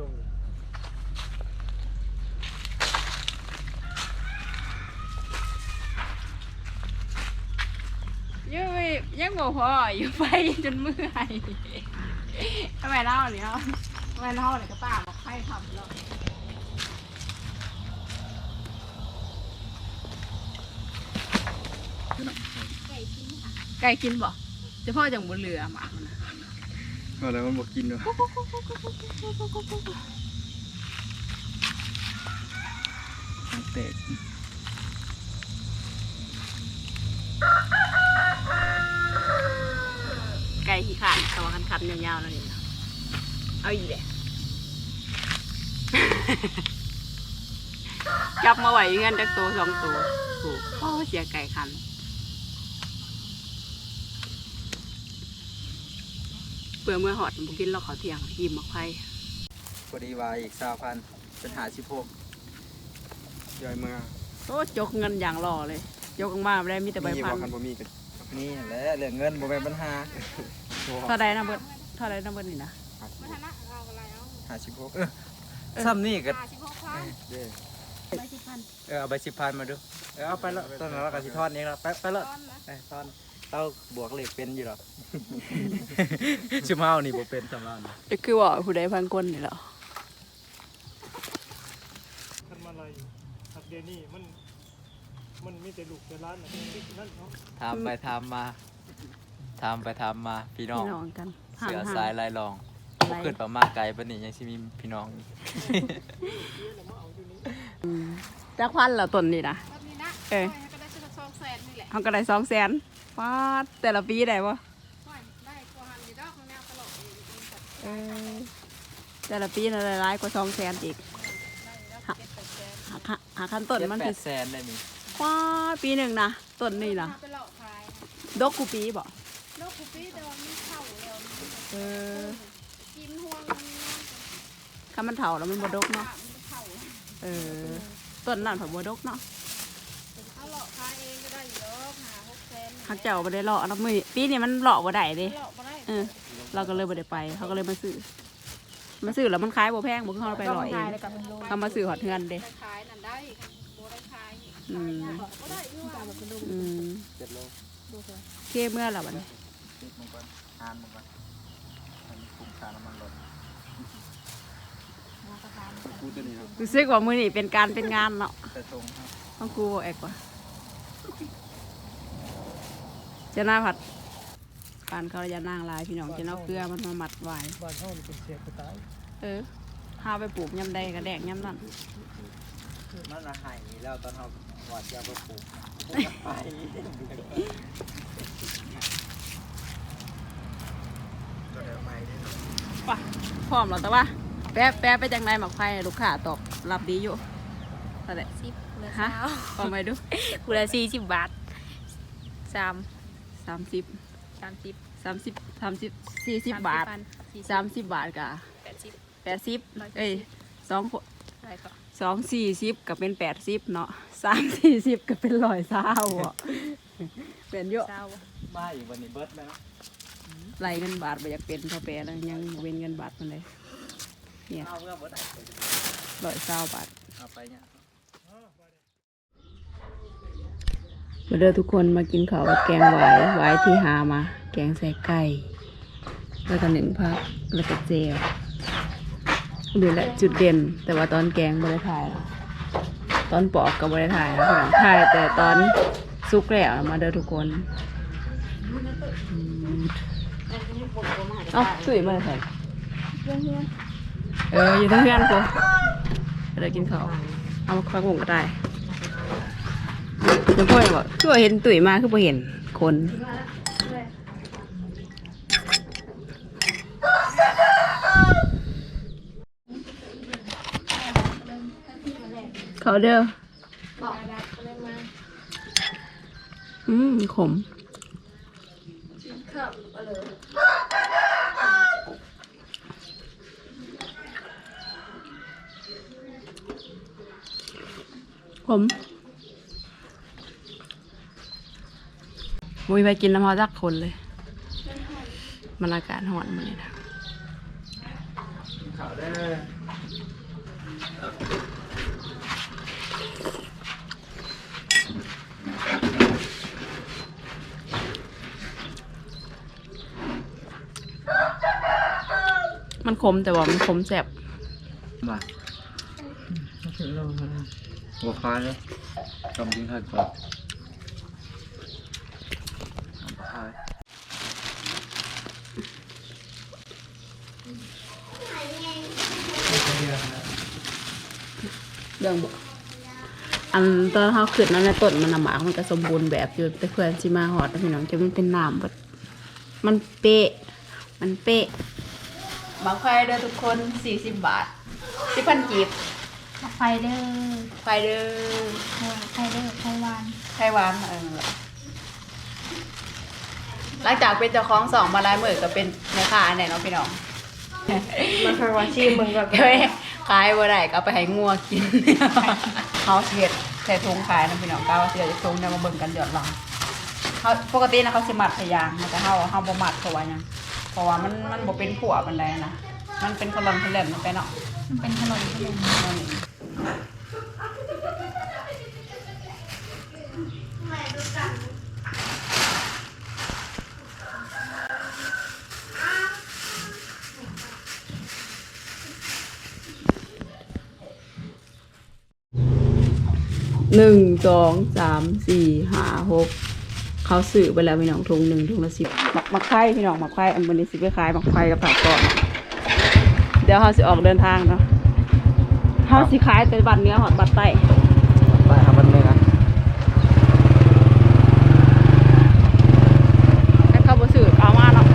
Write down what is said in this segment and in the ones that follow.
ลงยังไม่ยังบอกพออยู่ไปจนเมื่อยทำไมเล่าเนี่ยทำไมเล่าเนี่ยก็ป้าบอกให้ทำแล้วไก่กินบ่จะพ่อจังบนเรือหมามันนะ อาแล้วมันบอกกินด้วยเตะไก่ขี้ขาดตัวคันคันๆยาวๆแล้วนี่เอาอีกแหละจับมาไหวเงินจากตัวสองตัวโอ้เสียไก่คัน เปลือเมื่อหอดบุกินเราขอเที่ยงยิ้มมาไข่พอดีวายอีกสามพันเป็นหาสิบหกย่อยมาโอ้จกเงินอย่างรอเลย จกออกมาไม่ได้มีแต่ใบมีพับนอกกันบ่มีกันนี่แหละเรื่องเงินบ่เป็นปัญหาเท่าไรนะเบิดเท่าไรนะเบิดนี่นะมาทานะเอาอะไรเอาหาสิบหกเออซ้ำนี่ก็ห้าสิบหกพันเด้อใบสิบพันเออเอาไปสิบพันมาดูเออเอาไปแล้วตอนนั้นเราก็สิทอดนี้แล้วไปไปแล้วต้นนะไอ้ตอน เต้าบวกเหล็กเป็นอยู่หรอกชิมเฮานี่บ่เป็นสำหรับนี่จะคือว่าผู้ใดพันก้นนี่เหรอคันมาลัยหักเดยวนี่มัน มันมีแต่ลูกแต่ร้านน่ะนั่นเนาะทำไปทำมาทำไปทำมาพี่น้อง พี่น้องกันห่างเสือห่างสายลายรองอะไรบ่ขึ้นประมาไกลปานนี้ยังสิมีพี่น้องอีกอืมจักพันเหรอต้นนี่นะต้นนี้นะเอ้ยก็ได้สักสองแสนนี่แหละเขาก็ได้สองแสน ฟาดแต่ละปีได้ปะไม่ได้กว่าหันดีดอกของแนวตลอดเองเออแต่ละปีน่ะได้หลายกว่าสองแสนอีกได้แล้วเจ็ดแปดแสนหาคันหาคันต้นเจ็ดมันแปคือดแสนได้มีฟาดปีหนึ่งนะต้นนี่นะไปหลอกขายดกกูปีบ่โลกคุปปี้แต่ว่ามีเข้าแล้วเออกินห่วงมันคันมันเถาแล้วมันบ่ดกเนาะ มันเข้าเออต้นนั่นผับ่ดกเนาะ เอาหลอกขายเองก็ได้อยู่ดอกหา หกแสนหักเจ้าบ่ได้เลาะเนาะมื้อปีนี้มันเลาะบ่ได้เด้หลอกมาได้เออ เราก็เลยบ่ได้ไป เขาก็เลยมาซื้อมาซื้อแล้วมันขายบ่แพงบ่คือเราไปเลาะเองเขามาซื้อหอดเฮือนเด้ไปขายนั่นได้โบได้ขายอืมก็ได้อยู่ว่าอืมเจ็ดโลเคเมื่อละบัดนี้ติดมันก่อนทานมันก่อนให้มันคุ้มค่าน้ำมันลดกูตัวนี้ครับรู้สึกว่ามื้อนี้เป็นการเป็นงานเนาะแต่ตรงครับต้องกูเอกว่า เจะหน้าผัดปานเขาจะนางลายพี่น้องจะเอาเกลือมันมามัดไว้บ้านเฮานี่เป็นเสียกระตายเออหาไปปลูกยำใดกระแดกยำนั่นมันละหายแล้วตอนเราหวาดยาไปปลูกไปก็เดี๋ยวไม่ได้หรอกไปพร้อมแล้วแต่ว่า แป๊ะแป๊ะไปจังไรหมักไฟลูกค้าตอบรับดีอยู่อะไรสิบเลยฮะพอไหมดูกูละสี่สิบบาทสาม สามสิบสามสิบสามสิบสามสิบสี่สิบบาทสามสิบบาทกะแปดสิบแปดสิบเอ้ยสองคนอะไรก็สองสี่สิบก็เป็นแปดสิบเนาะสามสี่สิบก็เป็นร้อยเศร้าอะเป็นเยอะเศร้ามาอีกวันนี้เบิร์ดแล้วนะไรเงินบาทไปอยากเป็นพอแปรแล้วยังเว้นเงินบาทมันเลยเนี่ยเอาเพื่อเบิร์ดร้อยเศร้าบาทเอาไปเนี่ย มาเด้อทุกคนมากินข้าวกับแกงหวายหวายที่หามา แกงใส่ไก่แล้วก็หนึ่งพักแล้วก็เจลดูแหละจุดเด่น แต่ว่าตอนแกงไม่ได้ถ่ายตอนปอกก็ไม่ได้ถ่ายนะพี่น้องถ่ายแต่ตอนซุกแล้วมาเด้อทุกคนอืมเอ้าตุ๋ยมาใส่เอออยู่ทั้งเพื่อนกูเดี๋ยวกินข้าวเอามาควักหงก็ได้ จะพ่อยบอกคือว่าเห็นตุ๋ยมาคือบ่เห็นคนเขาเด้ออืมขมขม มุ้ยไปกินน้ำเขาจักคนเลยมันอากาศร้อนมาเลยนะข่าวได้อมันคมแต่ว่ามันคมแสบมาหัวคายเลยจำกินข้าวก่อนเอาไปขาย เรื่องบ่อันตอนเขาขึ้นนั่นแหละต้นมันน่ะหมากมันก็สมบูรณ์แบบอยู่แต่เพื่อนสิมาหอดแล้วพี่น้องจะมันเป็นน้ำแบบมันเป๊ะ มันเป๊ะบางไฟเด้อทุกคนสี่สิบบาทสิพันกีบไฟเดอร์ไฟเด้อไฟเดอร์ไฟวานไฟหวานเออหลังจากเป็นเจ้าของสองมาลายมือก็เป็นแม่ค้าแน่เนาะพี่น้องมันคือว่าชีมึงแบบเฮ้ย ขายบ่ได้ก็เอาไปให้งัวกิน เขาเสียดใส่ถุงขายนะพี่น้องก้าวเสียดถุงเนี่ยมาเบิ่งกันหยอดหลังเขาปกตินะเขาสิมัดพยางแต่เฮาเฮาบ่มัดเพราะว่าหยังเพราะว่ามันมันบ่เป็นผัวปานใดนะมันเป็นคนลอนคนเล่นมันไปเนาะ มันเป็นขนมขนม นั่นเอง หนึ่งสองสามสี่ห้าหกเขาสื่อไปแล้วพี่น้องทุงหนึ่งทุงละสิบหมักหมักไข่พี่น้องหมักไข่อันบนนี้สิไปขายหมักไข่กับผักก่อนเดี๋ยวเขาสิออกเดินทางเนาะเขาสิขายแต่บัตรเนื้อหอดบัตรไต ไปหามันเลยนะ ถ้าเขาบ่สื่อเอามาเนาะ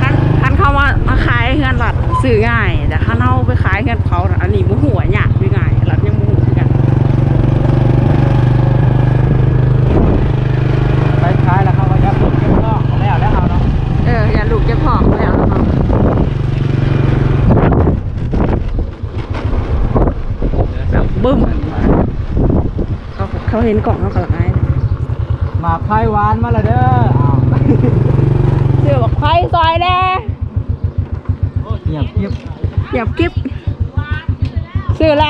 คันคันเข้ามามาขายเฮือนหลัดสื่อง่าย แต่คันเอาไปขายเฮือนเขาน่ะอันนี้บ่หัวยากคือง่ายหลัดยังบ่หูคือกัน ไปขายแล้วเขาก็ยัดลูกเก็บนอกแล้วแล้วเอาเนาะ เอออย่าลูกจะพอกแล้วเนาะ แบบบึ้มเขาเขาเห็นกล่องเขาก็ละอายหมากไผ่หวานมาและเด้ออ้าวเสือบอกไฟซอยแน่เงียบเงียบหยับกิ๊บซื้ออะไร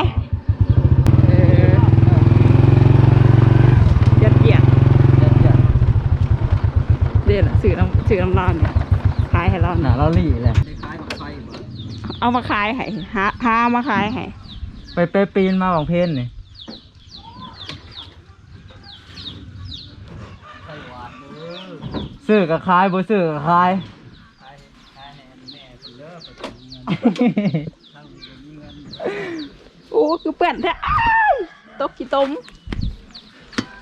เออยัดเยียดเดี๋ยวนะซื้อน้ำซื้อน้ำร้อนเนี่ยขายให้เราหหนาน่อยเราลี่แหละ เอามาขายให้หาหามาขายให้ ไปไปปีนมาของเพนนี่ซื้อกับคายบ่ซื้อกับคายโอ้คือเปื่อนแท้อ้ายตกขี้ต้ม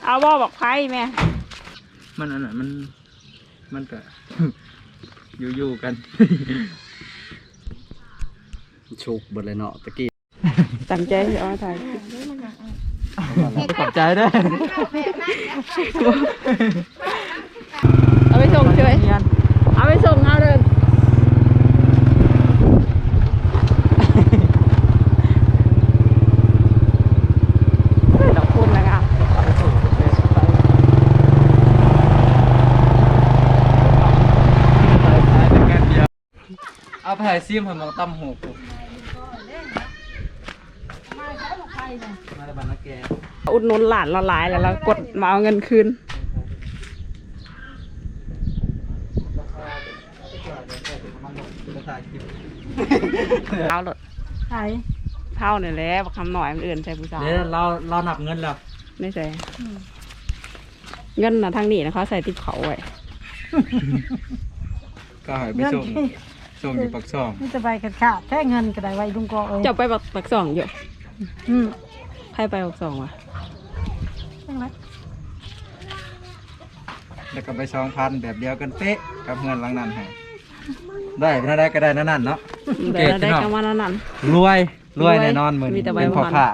เอาว่าบอกไพ่แม่มันอันนั้นมัน มันก็อยู่ๆกัน ชุกเบิดเลยเนาะตะกี้ ตั้งใจสิเอามาถ่ายขอบใจด้วยเอาไปส่งเฉยเอาไปส่งเอาเลยเฮ้ยดอกคุณนเอาไปให้ซิมให้มองตั้มหูกูมาได้บ้านนักแก อุดหนุนหลานละลายแล้วเรากดมาเอาเงินคืนเท่าหลดใช่เท่าเนี่ยแหละบักคำหน่อยมันอื่นใส่ผู้สาวเดี๋ยวเราเรานับเงินแล้วไม่ใช่เงินนะทางนี้นะเขาใส่ติดเขาไว้ก็ให้ไปส่งส่งอยู่ปักซองนี่จะไปกันขาดแท้เงินก็ได้ไว้ลุงกอเอ้ยจะไปบักปักสองอยู่อืมใครไปปักสองวะใช่ ไหมแล้วก็ไปสองพันแบบเดียวกันเป๊ะกับเงินหลังนั้นให้ได้เท่าได้ก็ได้นั่นนั่นเนาะเดี๋ยวเราได้กำมาแล้วนั่นรวยรวยรวยแน่นอนมือมีนี้แต่ใบเป็นพ่อมันค้า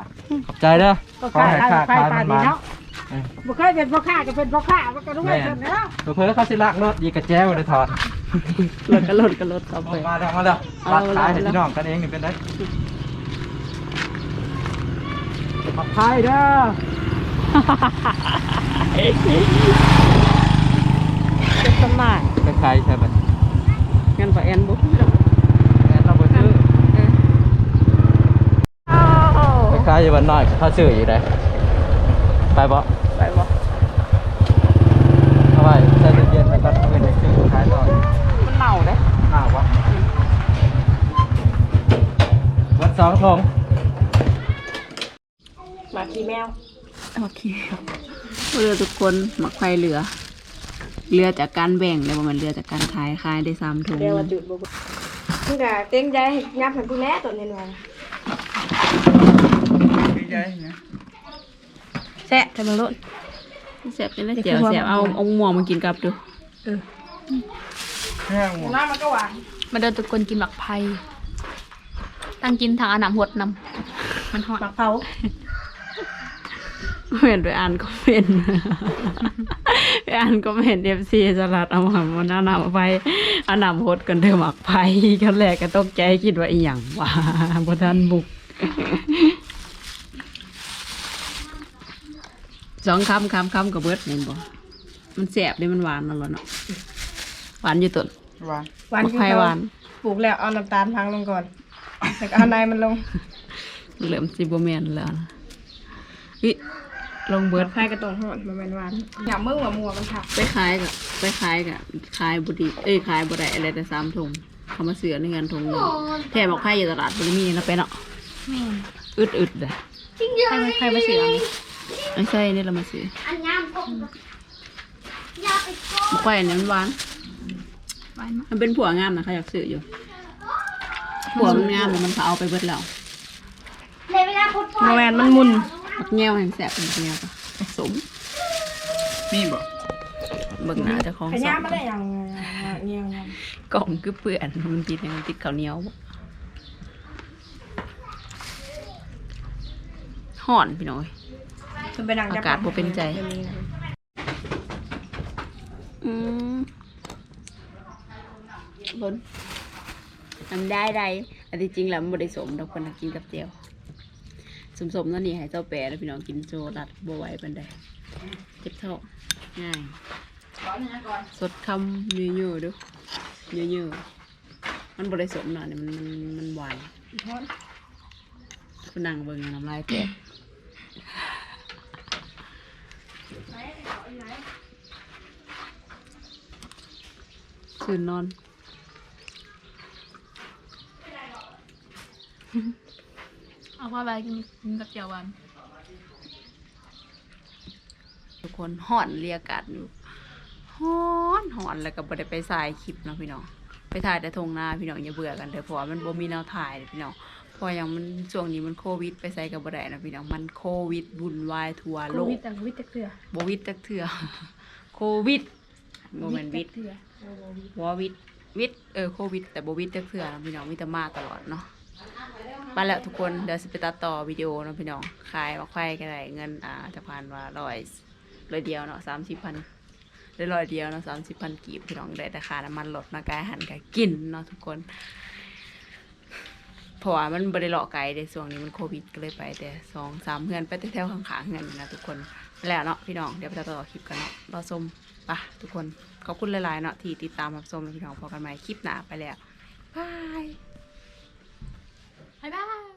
ขอบใจเด้อก็ขอขาดให้ได้ค้าไปขายปามันดีมาเนาะบ่เคยเป็นพ่อค้าก็เป็นพ่อค้ามันก็รวยเพิ่นเนาะเพื่อเขาสิลักรถยีกระแจ้วเลยถอดรถก็รถก็รถต่อไปมาแล้วมาแล้วเอารัดขายเอาให้เอาพี่น้องกันเองนี่เป็นได้ขอบใจเด้อ จะสมายไปขายใช่ไหมเงินปะแอนบุ๊กแม่นเราไปซื้อายอยู่บ้านน้อย เขาซื้ออยู่ได้ไปบ่ไปบ่เอาไว้ใส่เย็นๆแล้วก็เอาไปในซื้อขายต่อมันเน่าเด้หนาววะวัดสองทงมาขี่แมวโอเคเรือทุกคนหมักไฟเหลือ เรือจากการแบ่งเลยว่ามันเรือจากการขายขายได้ซ้ำถุงเดี๋ยวมาจุดบุกมึงกะเต็งใจให้ยับให้กูแน่ตัวนี้หน่อยแซ่ทำไมรถแสบเป็นแล้วเจียวแสบเอาเอาหมวงมากินกับดูแห้งหมดน้ำมันก็หวานมาเดินทุกคนกินหมักไผ่ตั้งกินทางอาหนามหดนำมันหอดหมักเผา เห็นไปอ่านคอมเมนต์ไปอ่านคอมเมนต์เอฟซีสลัดเอามามันเอานำไปเอานำโพดกันเดิมหมักไผ่กันแรกก็ตกใจคิดว่าอีหยังว่าบ่ทันบุกสองคำคำคำกับเบิดเห็นบ่มันแสบเลยมันหวานนั่นแหละเนาะหวานอยู่ต้นหวานหมักไผ่หวานปลูกแล้วเอาน้ำตาลพังลงก่อนแล้วก็เอาในมันลงเหลือมซิบแมนแล้วนะอิ ลงเบิดไผ่กระต้นหอดมันเป็นหวานอย่ามึงว่ามัวมันถักไปขายกับไปขายกับขายบุดีเอ้ยขายบุได้อะไรแต่สามถุงเขามาเสือในเงินถุงหนึงแถมบอกไข่อยู่ตลาดบุรีมีแล้วไปเนาะแม่นอึดอึดๆเลยใครมาใครมาเสือนี่ไม่ใช่นี่เรามาซื้อบอกไข่อันนี้มันหวานหวานมากมันเป็นผัวงามนะเขาอยากซื้ออยู่ผัวมันงามแต่มันเขาเอาไปเบิดแล้วโมแมนมันมุน บักแง่วแห่งแสบเป็นแง่วปะสมนี่บ่เบิ่งหน้าเจ้าของขสย้าองมาได้ยังเงี้ยงกล่องคือเปื่อนมันติดมันติดข้าวเหนียวบ่ห่อนพี่น้อยมันเป็นหนังอากาศบ่เป็นใจ อืมบนทำได้ได้อันที่จริงแล้วมันบริสมดอกคนน่ะกินกับเจียว สมสมนั่นนี่ให้เจ้าแปรแล้วพี่น้องกินโซลัดบัวไหว้ปันใดเจ็บท้องง่ายสดคำเยอะๆดูเยอะๆมันบริสมหน่อยเนี่ยมันมันหวานคุณนั่งเบิ่งน้ำลายแตกคืนนอน เอาว่าไปกินกินกับเจียวหวานทุกคนห่อนเรียกอากาศอยู่ฮ้อนหอนแล้วก็บ่ได้ไปถ่ายคลิปเนาะพี่น้องไปถ่ายแต่ทงนาพี่น้องอย่าเบื่อกันเถอะเพราะว่ามันบ่มีแนวถ่ายเด้อพี่น้องเพราะอย่างมันช่วงนี้มันโควิด ไปใส่กับบ่ได้นะพี่น้องมันโควิดวุ่นวายทั่วโคโลวิกดจังวิดจักเถื่อบ่วิดจักเทื่อโควิดบ่แม่นวิดเถื่อบ่วิดวิดเออโควิด แต่บ่วิดจักเทื่อนะพี่น้องมีแต่มาตลอดเนาะ ไปแล้วทุกคนเดี๋ยวสิไปตัดต่อวิดีโอเนาะพี่น้องขายมาไข่ก็ได้เงินอ่าจะผ่านว่าร้อยร้อยเดียวเนาะ30,000ได้ร้อยเดียวเนาะสามสิบพันกีบพี่น้องได้แต่ค่าน้ำมันลดมากายหันกายกินเนาะทุกคนเพราะว่ามันบริเลาะไกลในช่วงนี้มันโควิดก็เลยไปแต่สองสามเพื่อนไปแต่แถวข้างๆเงินนะทุกคนแล้วเนาะพี่น้องเดี๋ยวไปต่อคลิปกันเนาะรอชมปะทุกคนขอบคุณหลายๆเนาะที่ติดตามรับชมพี่น้องพอกันใหม่คลิปหน้าไปแล้วบาย บ๊ายบาย